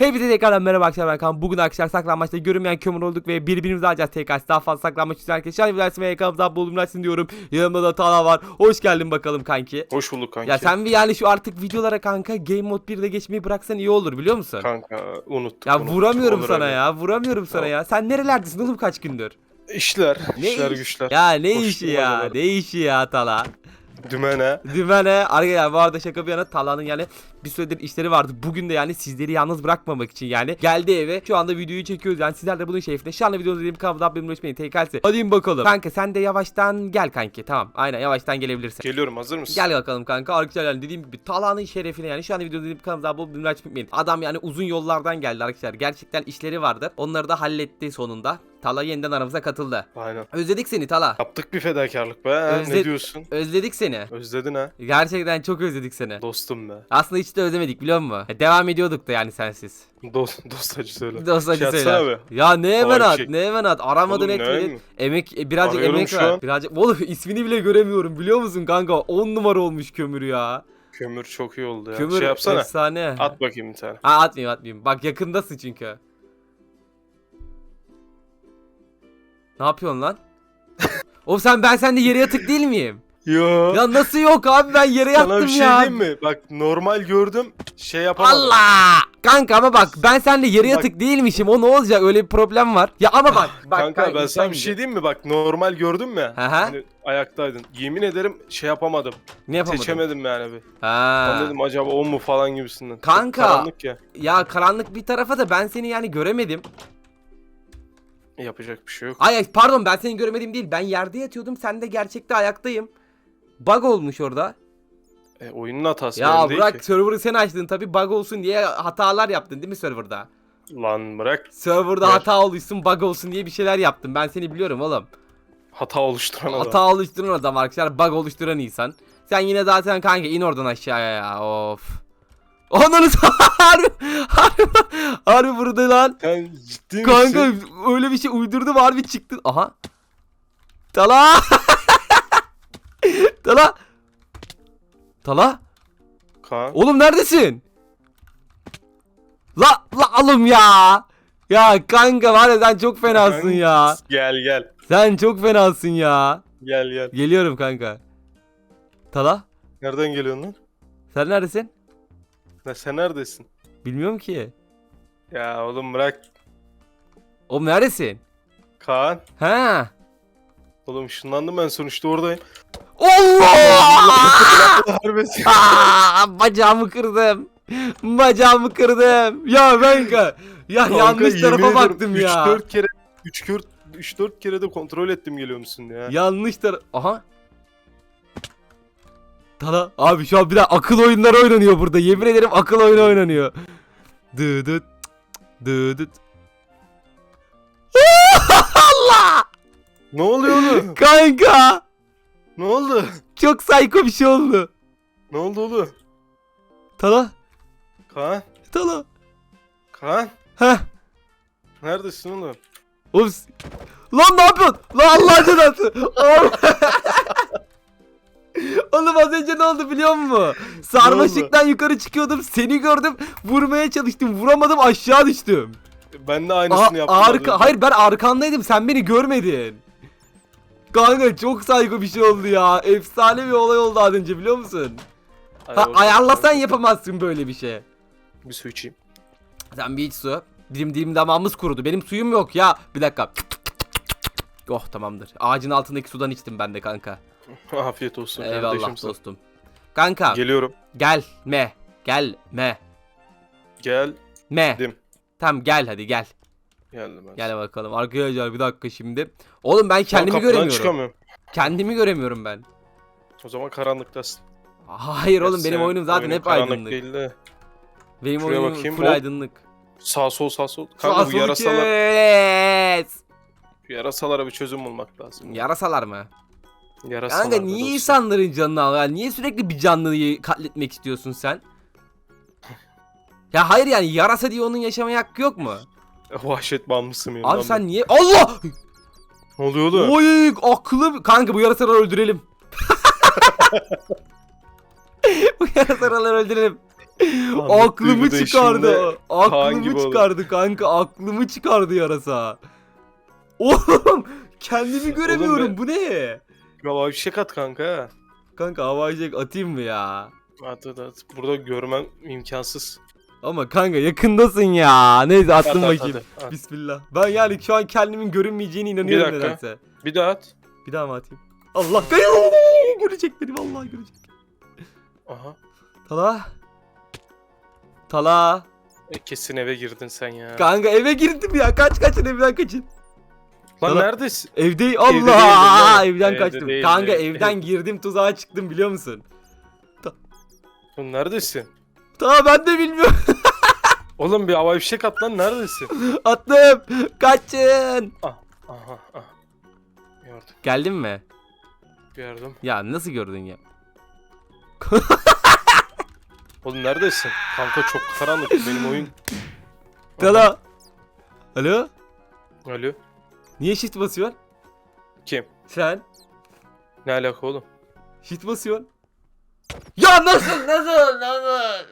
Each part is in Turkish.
Hepinize tekrardan merhaba arkadaşlar ben. Bugün arkadaşlar saklanmaçta görünmeyen kömür olduk ve birbirimizi alacağız tekrar. Daha fazla saklanmaç için arkadaşlar. Şahane bilersin ve yakamızdan bulunmasın diyorum. Yanımda da Tala var. Hoş geldin bakalım kanki. Hoş bulduk kanki. Ya sen bir yani şu artık videolara kanka Game Mode 1'de geçmeyi bıraksan iyi olur biliyor musun? Kanka unuttuk. ya unuttuk. vuramıyorum sana öyle. ya. Vuramıyorum sana Tamam. ya. Sen nerelerdesin oğlum kaç gündür? İşler, Ne işler iş- güçler. Ya ne Koşturmacalar. işi ya? Ne işi ya Tala? Dümene. Dümene arkadaşlar bu arada şaka bir yana Talha'nın yani bir süredir işleri vardı. Bugün de yani sizleri yalnız bırakmamak için yani geldi eve. Şu anda videoyu çekiyoruz yani sizler de bunun şerefine. Şu anda videomuzu dediğim kanalda abone olmayı tekrarse. Hadi bakalım. Kanka sen de yavaştan gel kanki tamam. Aynen yavaştan gelebilirsin. Geliyorum hazır mısın? Gel bakalım kanka. Arkadaşlar yani dediğim gibi Talha'nın şerefine yani şu anda videoda dediğim kanalımıza abone olmayı unutmayın. Adam yani uzun yollardan geldi arkadaşlar. Gerçekten işleri vardı. Onları da halletti sonunda. Talha yeniden aramıza katıldı. Aynen. Özledik seni Talha. Yaptık bir fedakarlık be. Özle- Ne diyorsun? Özledik seni. Özledin ha. Gerçekten çok özledik seni. Dostum be. Aslında hiç de özlemedik biliyor musun? Ya Devam ediyorduk da yani sensiz. Dost, dost acı söyle. Dost acı Şey atsana söyler. abi. Ya ne hemen at, fişek. ne hemen at. Aramadın Oğlum ne etmedin. mi? Emek, e, birazcık Arıyorum emek şu ver. an. Birazcık, oğlum ismini bile göremiyorum biliyor musun kanka? 10 numara olmuş kömür ya. Kömür çok iyi oldu ya. Kömür şey yapsana. efsane. At bakayım bir tane. Ha atmayayım atmayayım. Bak yakındasın çünkü. Ne yapıyorsun lan? Oğlum sen ben sende yere yatık değil miyim? Yo. Ya nasıl yok abi ben yere yattım Sana bir şey ya. diyeyim mi? Bak normal gördüm. Şey yapamadım. Allah! Kanka ama bak ben seninle yarı Bak- yatık değilmişim. O ne olacak? Öyle bir problem var. Ya ama bak bak kanka ben sana bir şey diyeyim mi? Bak normal gördüm ya. Hı. Hani ayaktaydın. Yemin ederim şey yapamadım. Ne yapamadın? Seçemedim yani bir. Ha. Ben dedim acaba o mu falan gibisinden. Çok Kanka. Karanlık ya. Ya karanlık bir tarafa da ben seni yani göremedim. Yapacak bir şey yok. Ay ay, pardon ben seni göremedim değil. Ben yerde yatıyordum. Sen de gerçekte ayaktayım. Bug olmuş orada. E, oyunun hatası Ya benim değil bırak ki. server'ı sen açtın tabi bug olsun diye hatalar yaptın değil mi serverda? Lan bırak. Serverda Ver. hata oluşsun bug olsun diye bir şeyler yaptım. Ben seni biliyorum oğlum. Hata oluşturan adam. Hata oluşturan adam arkadaşlar. Bug oluşturan insan. Sen yine zaten kanka in oradan aşağıya ya. Of. Ananı s- harbi, harbi, harbi burada lan. Sen ciddi Kanka misin? öyle bir şey uydurdum harbi çıktı. Aha. Tala. Tala. Tala. Kaan. Oğlum neredesin? La la oğlum ya. Ya kanka var ya sen çok fenasın Kanka, ya. Gel gel. Sen çok fenasın ya. Gel gel. Geliyorum kanka. Tala Nereden geliyorsun lan? sen neredesin? Ne, sen neredesin? Bilmiyorum ki. Ya oğlum bırak. Oğlum neredesin? Kaan. Ha. Oğlum ışınlandım ben sonuçta oradayım. Allah! Harbesi. Aa, bacağımı kırdım. Bacağımı kırdım. Ya kanka. Ya yanlış tarafa baktım ya. 3-4 kere 3 4 3 4 kere de kontrol ettim geliyor musun ya. Yanlış taraf. Aha. Tala abi şu an bir daha akıl oyunları oynanıyor burada. Yemin ederim akıl oyunu oynanıyor. Dı dıt dı dıt. Allah! Ne oluyor oğlum? Kanka! ne oldu? Çok psycho bir şey oldu. Ne oldu oğlum? Tala, Kaan. Tala. Kaan. Heh. Neredesin oğlum? Oğlum Lan ne yapıyorsun? Lan Allah cezası. Oğlum. Az önce ne oldu biliyor musun? Sarmaşıktan yukarı çıkıyordum. Seni gördüm. Vurmaya çalıştım. Vuramadım aşağı düştüm. Ben de aynısını yaptım. arka, hayır ben arkandaydım. Sen beni görmedin. Kanka çok saygı bir şey oldu ya. Efsane bir olay oldu az önce biliyor musun? Ha, ayarlasan yapamazsın böyle bir şey. Bir su içeyim. Sen bir iç su. Dilim dilim damağımız kurudu. Benim suyum yok ya. Bir dakika. Oh tamamdır. Ağacın altındaki sudan içtim ben de kanka. Afiyet olsun. Eyvallah kardeşimsin. dostum. Kanka Geliyorum. gel me. Gel me. Gel. Me. Dim. Tamam gel hadi gel. Geldim ben. Gel bakalım. Arkadaşlar bir dakika şimdi. Oğlum ben kendimi kapıdan göremiyorum. çıkamıyorum. Kendimi göremiyorum ben. O zaman karanlıktasın. Hayır oğlum benim oyunum zaten oyunun hep karanlık aydınlık. Değil de. Benim Şuraya oyunum bakayım, full hop. aydınlık. Sağ sol sağ sol. Kanka bu Sasuke! yarasalar, bu yarasalara bir çözüm bulmak lazım. Yarasalar mı? Yarasalar Kanka niye dostum. insanların canını al? Yani niye sürekli bir canlıyı katletmek istiyorsun sen? Ya hayır yani yarasa diye onun yaşamaya hakkı yok mu? Vahşet bağımlısı mıyım? Abi lan sen niye? Allah! Ne oluyor oğlum? Oy aklım. Kanka bu yarasaları öldürelim. bu yarasaları öldürelim. Aklımı duygu çıkardı. Kaan Aklımı oldu. çıkardı kanka. Aklımı çıkardı yarasa. Oğlum kendimi göremiyorum. Bu ne? Hava bir şey kat kanka. Kanka havai fişek atayım mı ya? At at at. Burada görmem imkansız. Ama kanka yakındasın ya. Neyse At, attım at, bakayım. hadi, at. Bismillah. Ben yani şu an kendimin görünmeyeceğine inanıyorum dakika. nedense. Bir daha at. Bir daha mı atayım? Allah görecek beni vallahi görecek. Aha. Tala. Tala. E, kesin eve girdin sen ya. Kanka eve girdim ya. Kaç kaçın evden kaçın. Lan Sana- neredesin? Evde Allah değil mi? evden Evde kaçtım. değildin. Kanka evden girdim tuzağa çıktım biliyor musun? Lan neredesin? Tamam ben de bilmiyorum. Oğlum bir hava fişek at lan neredesin? Attım. Kaçın. Aha ah. Gördüm Geldin mi? gördüm. Ya nasıl gördün ya? Oğlum neredesin? Kanka çok karanlık benim oyun. Tala. Alo? Alo. Niye shift basıyorsun? Kim? Sen? Ne alaka oğlum? Shift basıyorsun. Ya nasıl nasıl nasıl?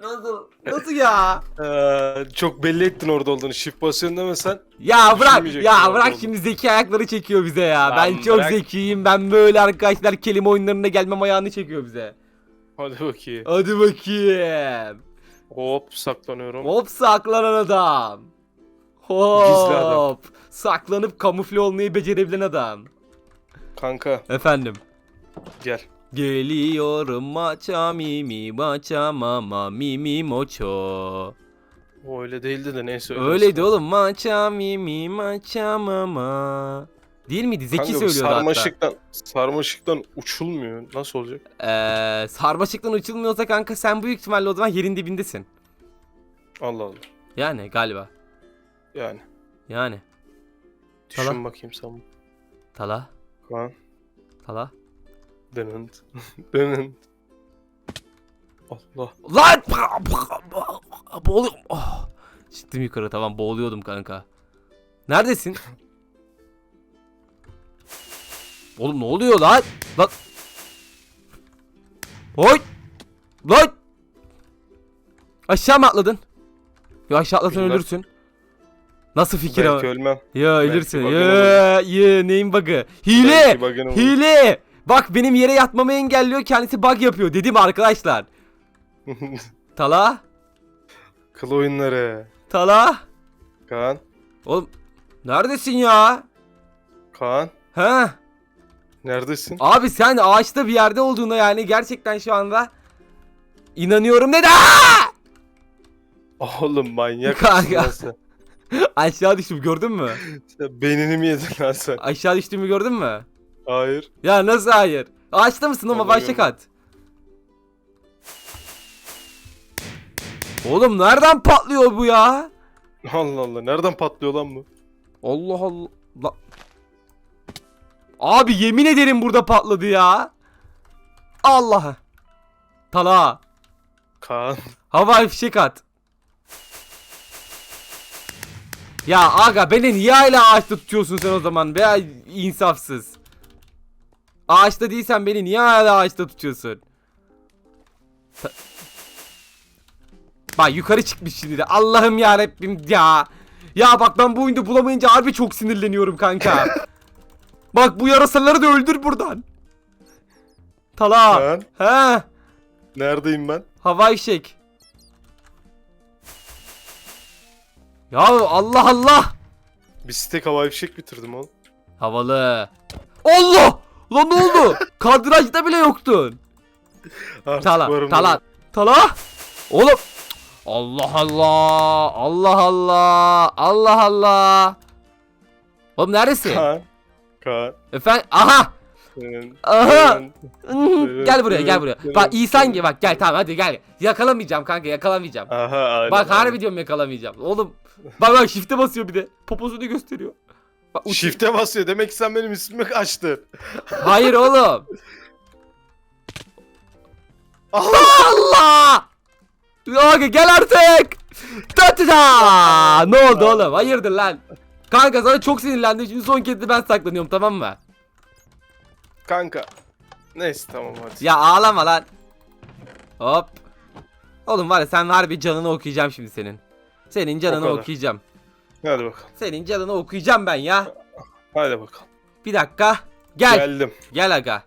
Nasıl? Nasıl ya? Ee, çok belli ettin orada olduğunu. Shift basıyorsun demesen. Ya bırak Düşünmeyecektim ya orada bırak olduğunu. şimdi zeki ayakları çekiyor bize ya. Lan ben çok bırak. zekiyim. Ben böyle arkadaşlar kelime oyunlarına gelmem ayağını çekiyor bize. Hadi bakayım. Hadi bakayım. Hop saklanıyorum. Hop saklanan adam. Adam. Hop. Saklanıp kamufle olmayı becerebilen adam. Kanka Efendim. gel. Geliyorum maça mimi maça mama mimi moço. O öyle değildi de neyse. öyle Öyleydi oğlum maça mimi maça mama. Değil miydi? Zeki Kanka bu söylüyordu hatta. sarmaşıktan, sarmaşıktan uçulmuyor. Nasıl olacak? Ee, sarmaşıktan uçulmuyorsa kanka sen büyük ihtimalle o zaman yerin dibindesin. Allah Allah. Yani galiba. Yani. Yani. Düşün Tamam. bakayım sen. Tala. Lan. Tala. Dönünt. Dönünt. Allah. Lan! Boğuluyorum. Oh. Çıktım yukarı tamam boğuluyordum kanka. Neredesin? Oğlum ne oluyor lan? Lan. Oy! Lan! Aşağı mı atladın? Yo aşağı atlasan ölürsün. Nasıl fikir ama? Belki ölmem. Ya ölürsün. bug'ını Ya, ya neyin bug'ı? Hile! Belki. Hile! Bak benim yere yatmamı engelliyor kendisi bug yapıyor dedim arkadaşlar. Tala? Kıl oyunları. Tala? Kaan. Oğlum neredesin ya? Kaan. He? Neredesin? Abi sen ağaçta bir yerde olduğuna yani gerçekten şu anda inanıyorum neden? Oğlum manyak mısın? Aşağı düştüm gördün mü? Sen beynini mi yedin lan sen? Aşağı düştüğümü gördün mü? Hayır. Ya nasıl hayır? Ağaçta mısın ama görmedim. kat. Oğlum nereden patlıyor bu ya? Allah Allah. Nereden patlıyor lan bu? Allah Allah. La- Abi yemin ederim burada patladı ya. Allah. Tala. Kaan. Havai fişek at. Ya aga beni niye hala ağaçta tutuyorsun sen o zaman be insafsız. Ağaçta değilsen beni niye hala ağaçta tutuyorsun? Ta- Bak yukarı çıkmış şimdi de Allah'ım ya Rabbim ya. Ya bak ben bu oyunda bulamayınca harbi çok sinirleniyorum kanka. bak bu yarasaları da öldür buradan. Tala. Kaan. He. Neredeyim ben? Havai fişek. Ya Allah Allah. Bir stek havai fişek bitirdim oğlum. Havalı. Allah! Lan ne oldu? Kadrajda bile yoktun. Artık Tala, varım tala, oğlum. tala. Oğlum. Allah Allah. Allah Allah. Allah Allah. Oğlum neredesin? Kaan. Kaan. Efendim? Aha. Aha. Hmm, gel buraya gel buraya. Bak İhsan gibi bak gel tamam hadi gel. Yakalamayacağım kanka yakalamayacağım. Aha aynen. Bak harbi diyorum yakalamayacağım. Oğlum bak bak shift'e basıyor bir de. Poposunu gösteriyor. Bak, uç- Shift'e basıyor. Demek ki sen benim ismimi açtın. Hayır oğlum. Allah. Allah! Ya gel artık. Tatıda! Ne oldu oğlum? Hayırdır lan? Kanka sana çok sinirlendim. Şimdi son kez de ben saklanıyorum tamam mı? Kanka. Neyse tamam hadi. Ya ağlama lan. Hop. Oğlum var ya sen harbi canını okuyacağım şimdi senin. Senin canını kadar. okuyacağım. Hadi bakalım. Senin canını okuyacağım ben ya. Hadi bakalım. Bir dakika. Gel. Geldim. Gel aga.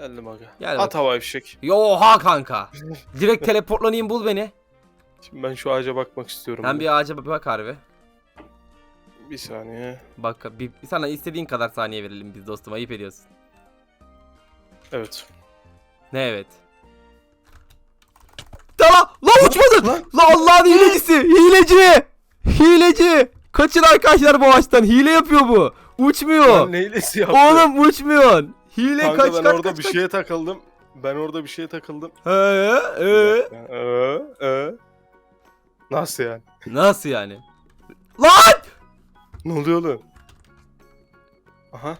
Geldim aga. Gel At havai fişek. Oha kanka. Direkt teleportlanayım bul beni. Şimdi ben şu ağaca bakmak istiyorum. Sen bir ağaca bir bak harbi. Bir saniye. Bak bir, sana istediğin kadar saniye verelim biz dostum ayıp ediyorsun. Evet. Ne evet. Tamam lan uçmadın. Lan. Lan Allah'ın hilecisi. Hileci. Hileci. Kaçın arkadaşlar bu ağaçtan. Hile yapıyor bu. Uçmuyor. Lan neylesi yaptı? Oğlum uçmuyorsun. Hile Kanka kaç ben kaç orada kaç bir kaç. şeye takıldım. Ben orada bir şeye takıldım. He, he. Ee, ee. Nasıl yani? Nasıl yani? Lan! Ne oluyor lan? Aha.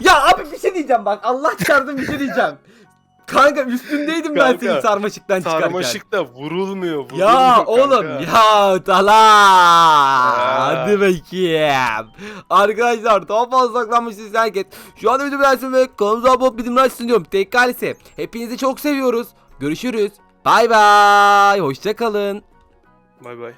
Ya abi bir şey diyeceğim bak. Allah çarptım bir şey diyeceğim. Kanka üstündeydim ben Kanka, senin sarmaşıktan çıkarken. Sarmaşık da vurulmuyor. vurulmuyor Ya kanka. oğlum ya tala. Hadi bakayım. Arkadaşlar daha fazla saklanmışsınız herkes. Şu anda video beğensin ve kanalımıza abone olup bildirimleri açsın diyorum. Tekrar ise hepinizi çok seviyoruz. Görüşürüz. Bay bay. Hoşçakalın. Bay bay.